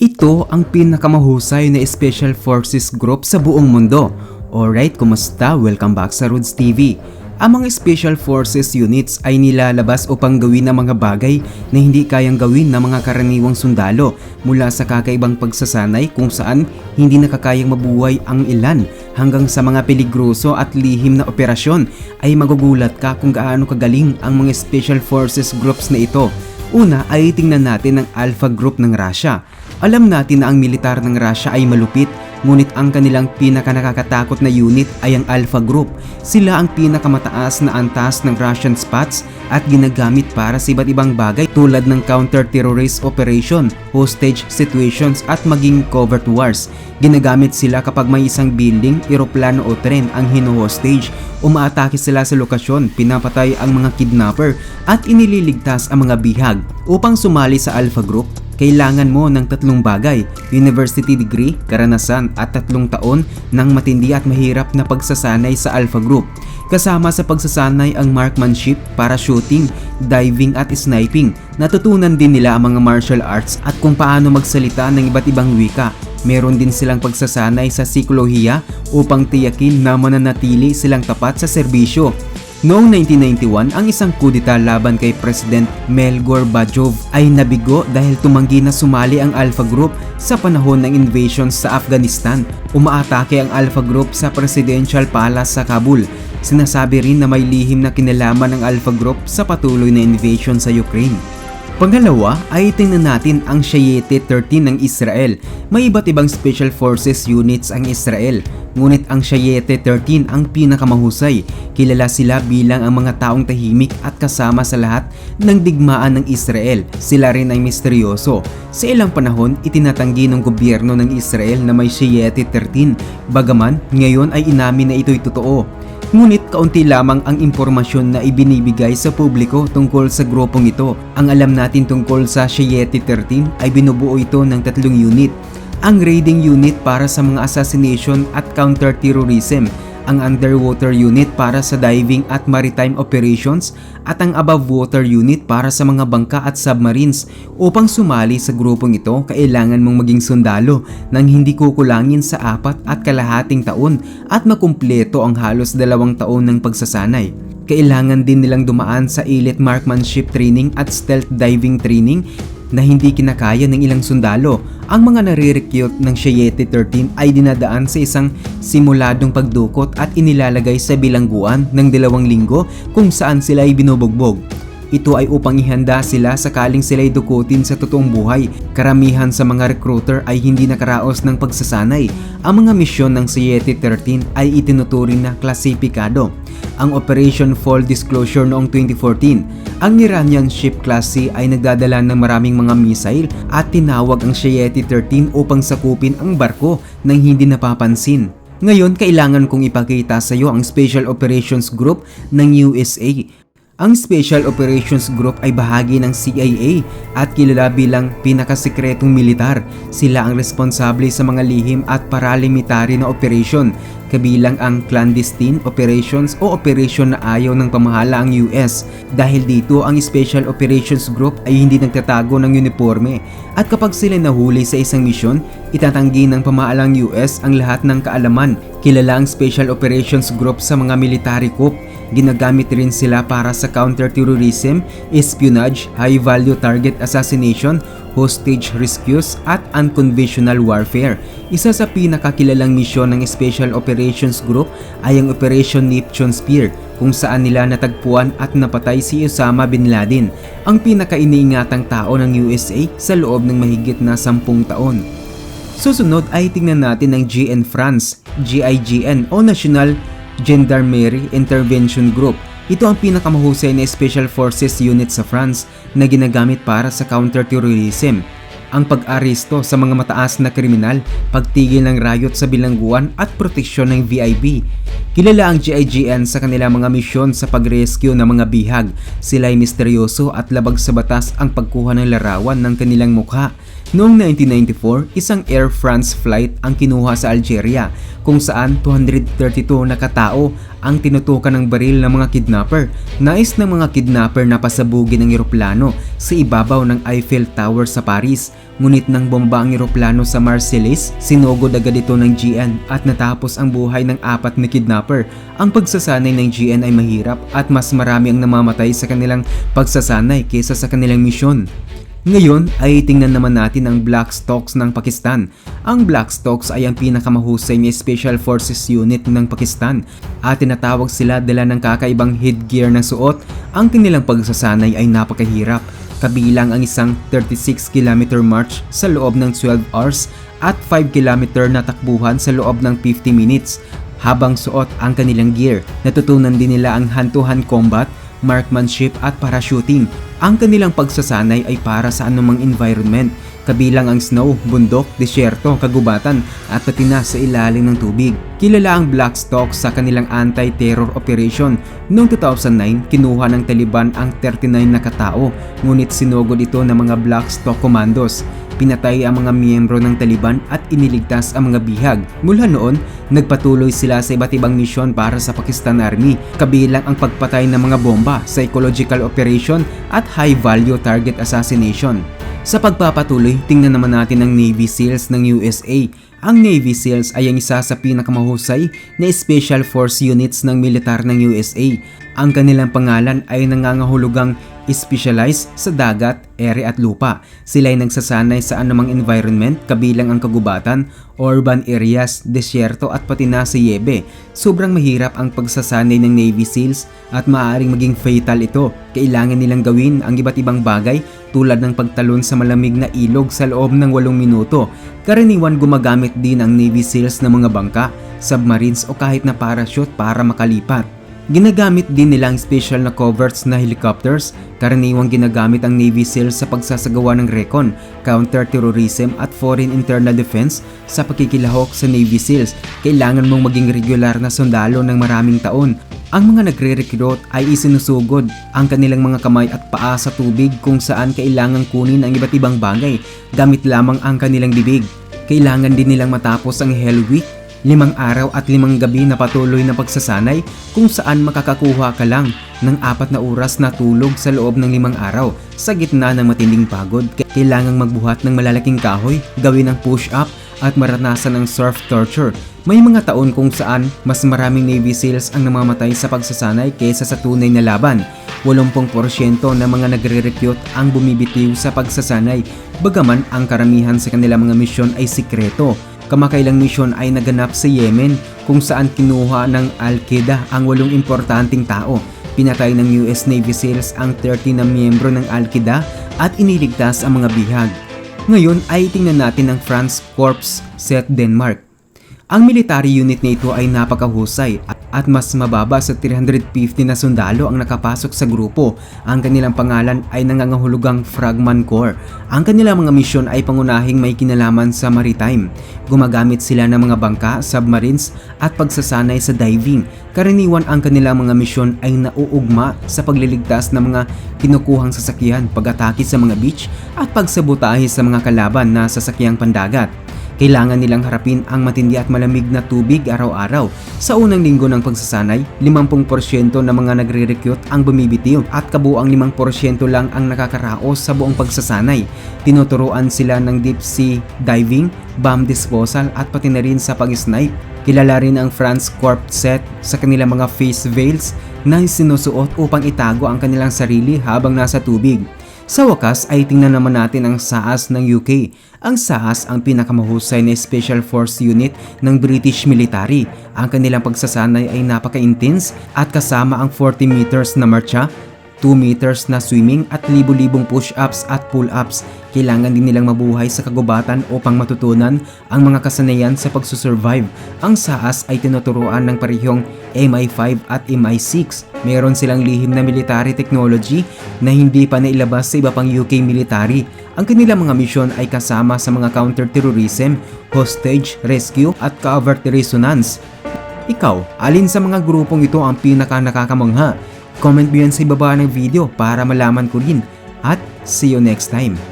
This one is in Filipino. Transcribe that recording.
Ito ang pinakamahusay na Special Forces Group sa buong mundo. Alright, kumusta? Welcome back sa Roots TV. Ang mga Special Forces units ay nilalabas upang gawin ang mga bagay na hindi kayang gawin ng mga karaniwang sundalo mula sa kakaibang pagsasanay kung saan hindi nakakayang mabuhay ang ilan hanggang sa mga peligroso at lihim na operasyon ay magugulat ka kung gaano kagaling ang mga Special Forces groups na ito. Una ay tingnan natin ang Alpha Group ng Russia. Alam natin na ang militar ng Russia ay malupit, ngunit ang kanilang pinaka nakakatakot na unit ay ang Alpha Group. Sila ang pinakamataas na antas ng Russian spots at ginagamit para sa iba't ibang bagay tulad ng counter-terrorist operation, hostage situations at maging covert wars. Ginagamit sila kapag may isang building, eroplano o tren ang hino-hostage. Umaatake sila sa lokasyon, pinapatay ang mga kidnapper at inililigtas ang mga bihag. Upang sumali sa Alpha Group, kailangan mo ng tatlong bagay, university degree, karanasan at tatlong taon ng matindi at mahirap na pagsasanay sa Alpha Group. Kasama sa pagsasanay ang marksmanship, parachuting, diving at sniping. Natutunan din nila ang mga martial arts at kung paano magsalita ng iba't ibang wika. Meron din silang pagsasanay sa psikolohiya upang tiyakin na mananatili silang tapat sa serbisyo. Noong 1991, ang isang kudita laban kay President Melgor Bajov ay nabigo dahil tumanggi na sumali ang Alpha Group sa panahon ng invasion sa Afghanistan. Umaatake ang Alpha Group sa Presidential Palace sa Kabul. Sinasabi rin na may lihim na kinalaman ng Alpha Group sa patuloy na invasion sa Ukraine. Pangalawa ay tingnan natin ang Shayete 13 ng Israel. May iba't ibang special forces units ang Israel, ngunit ang Shayete 13 ang pinakamahusay. Kilala sila bilang ang mga taong tahimik at kasama sa lahat ng digmaan ng Israel. Sila rin ay misteryoso. Sa ilang panahon, itinatanggi ng gobyerno ng Israel na may Shayete 13, bagaman ngayon ay inamin na ito'y totoo. Ngunit kaunti lamang ang impormasyon na ibinibigay sa publiko tungkol sa grupong ito. Ang alam natin tungkol sa Shayeti 13 ay binubuo ito ng tatlong unit. Ang raiding unit para sa mga assassination at counter-terrorism, ang underwater unit para sa diving at maritime operations at ang above water unit para sa mga bangka at submarines. Upang sumali sa grupong ito, kailangan mong maging sundalo nang hindi kukulangin sa apat at kalahating taon at makumpleto ang halos dalawang taon ng pagsasanay. Kailangan din nilang dumaan sa elite marksmanship training at stealth diving training na hindi kinakaya ng ilang sundalo. Ang mga nare-recruit ng Shayete 13 ay dinadaan sa isang simuladong pagdukot at inilalagay sa bilangguan ng dalawang linggo kung saan sila ay binubugbog. Ito ay upang ihanda sila sakaling sila ay dukutin sa totoong buhay. Karamihan sa mga recruiter ay hindi nakaraos ng pagsasanay. Ang mga misyon ng Siete 13 ay itinuturing na klasipikado. Ang Operation Full Disclosure noong 2014, ang Iranian ship class C ay nagdadala ng maraming mga missile at tinawag ang Siete 13 upang sakupin ang barko nang hindi napapansin. Ngayon, kailangan kong ipakita sa iyo ang Special Operations Group ng USA ang Special Operations Group ay bahagi ng CIA at kilala bilang pinakasikretong militar. Sila ang responsable sa mga lihim at paralimitary na operasyon, kabilang ang clandestine operations o operasyon na ayaw ng pamahala ang US. Dahil dito, ang Special Operations Group ay hindi nagtatago ng uniforme at kapag sila nahuli sa isang misyon, itatanggi ng pamahalang US ang lahat ng kaalaman. Kilala ang Special Operations Group sa mga military coup Ginagamit rin sila para sa counter-terrorism, espionage, high-value target assassination, hostage rescues at unconventional warfare. Isa sa pinakakilalang misyon ng Special Operations Group ay ang Operation Neptune Spear kung saan nila natagpuan at napatay si Osama Bin Laden, ang pinakainiingatang tao ng USA sa loob ng mahigit na sampung taon. Susunod ay tingnan natin ang GN France, GIGN o National Gendarmerie Intervention Group. Ito ang pinakamahusay na Special Forces unit sa France na ginagamit para sa counter-terrorism ang pag-aresto sa mga mataas na kriminal, pagtigil ng riot sa bilangguan at proteksyon ng VIP. Kilala ang GIGN sa kanilang mga misyon sa pag-rescue ng mga bihag. Sila ay misteryoso at labag sa batas ang pagkuha ng larawan ng kanilang mukha. Noong 1994, isang Air France flight ang kinuha sa Algeria kung saan 232 na katao ang tinutukan ng baril ng mga kidnapper. Nais ng mga kidnapper na pasabugin ang eroplano sa ibabaw ng Eiffel Tower sa Paris. Ngunit nang bomba ang eroplano sa Marseilles, sinugod agad ito ng GN at natapos ang buhay ng apat na kidnapper. Ang pagsasanay ng GN ay mahirap at mas marami ang namamatay sa kanilang pagsasanay kaysa sa kanilang misyon. Ngayon ay tingnan naman natin ang Black Stocks ng Pakistan. Ang Black Stocks ay ang pinakamahusay na Special Forces Unit ng Pakistan at tinatawag sila dala ng kakaibang headgear na suot. Ang kanilang pagsasanay ay napakahirap kabilang ang isang 36 km march sa loob ng 12 hours at 5 km na takbuhan sa loob ng 50 minutes. Habang suot ang kanilang gear, natutunan din nila ang hand-to-hand combat marksmanship at parachuting. Ang kanilang pagsasanay ay para sa anumang environment, kabilang ang snow, bundok, disyerto, kagubatan at pati na sa ilalim ng tubig. Kilala ang Blackstock sa kanilang anti-terror operation. Noong 2009, kinuha ng Taliban ang 39 na katao, ngunit sinugod ito ng mga Blackstock commandos pinatay ang mga miyembro ng Taliban at iniligtas ang mga bihag. Mula noon, nagpatuloy sila sa iba't ibang misyon para sa Pakistan Army, kabilang ang pagpatay ng mga bomba, psychological operation at high-value target assassination. Sa pagpapatuloy, tingnan naman natin ang Navy SEALs ng USA. Ang Navy SEALs ay ang isa sa pinakamahusay na special force units ng militar ng USA. Ang kanilang pangalan ay nangangahulugang specialized sa dagat, ere at lupa. Sila ay nagsasanay sa anumang environment kabilang ang kagubatan, urban areas, desyerto at pati na sa Yebe. Sobrang mahirap ang pagsasanay ng Navy SEALs at maaaring maging fatal ito. Kailangan nilang gawin ang iba't ibang bagay tulad ng pagtalon sa malamig na ilog sa loob ng 8 minuto. Karaniwan gumagamit din ang Navy SEALs ng mga bangka, submarines o kahit na parachute para makalipat. Ginagamit din nila ang special na coverts na helicopters. Karaniwang ginagamit ang Navy SEALs sa pagsasagawa ng recon, counter-terrorism at foreign internal defense sa pagkikilahok sa Navy SEALs. Kailangan mong maging regular na sundalo ng maraming taon. Ang mga nagre-recruit ay isinusugod ang kanilang mga kamay at paa sa tubig kung saan kailangang kunin ang iba't ibang bagay gamit lamang ang kanilang bibig. Kailangan din nilang matapos ang Hell Week limang araw at limang gabi na patuloy na pagsasanay kung saan makakakuha ka lang ng apat na oras na tulog sa loob ng limang araw sa gitna ng matinding pagod. Kailangang magbuhat ng malalaking kahoy, gawin ng push-up at maranasan ng surf torture. May mga taon kung saan mas maraming Navy SEALs ang namamatay sa pagsasanay kaysa sa tunay na laban. 80% ng mga nagre-recruit ang bumibitiw sa pagsasanay, bagaman ang karamihan sa kanilang mga misyon ay sikreto kamakailang misyon ay naganap sa Yemen kung saan kinuha ng Al-Qaeda ang walong importanteng tao. Pinatay ng US Navy SEALs ang 30 na miyembro ng Al-Qaeda at iniligtas ang mga bihag. Ngayon ay tingnan natin ang France Corps Set Denmark. Ang military unit na ito ay napakahusay at mas mababa sa 350 na sundalo ang nakapasok sa grupo. Ang kanilang pangalan ay nangangahulugang Fragman Corps. Ang kanilang mga misyon ay pangunahing may kinalaman sa maritime. Gumagamit sila ng mga bangka, submarines at pagsasanay sa diving. Karaniwan ang kanilang mga misyon ay nauugma sa pagliligtas ng mga kinukuhang sasakyan, pag-atake sa mga beach at pagsabotahe sa mga kalaban na sasakyang pandagat. Kailangan nilang harapin ang matindi at malamig na tubig araw-araw. Sa unang linggo ng pagsasanay, 50% ng mga nagre-recruit ang bumibitiw at kabuang 5% lang ang nakakaraos sa buong pagsasanay. Tinuturuan sila ng deep sea diving, bomb disposal at pati na rin sa pag-snipe. Kilala rin ang France Corp set sa kanilang mga face veils na sinusuot upang itago ang kanilang sarili habang nasa tubig. Sa wakas ay tingnan naman natin ang SAS ng UK. Ang SAS ang pinakamahusay na Special Force Unit ng British Military. Ang kanilang pagsasanay ay napaka-intense at kasama ang 40 meters na marcha 2 meters na swimming at libu-libong push-ups at pull-ups. Kailangan din nilang mabuhay sa kagubatan upang matutunan ang mga kasanayan sa pagsusurvive. Ang SAAS ay tinuturuan ng parehong MI5 at MI6. Meron silang lihim na military technology na hindi pa nailabas sa iba pang UK military. Ang kanilang mga misyon ay kasama sa mga counter-terrorism, hostage, rescue at covert resonance. Ikaw, alin sa mga grupong ito ang pinaka nakakamangha? Comment mo yan sa ibaba ng video para malaman ko din. At see you next time.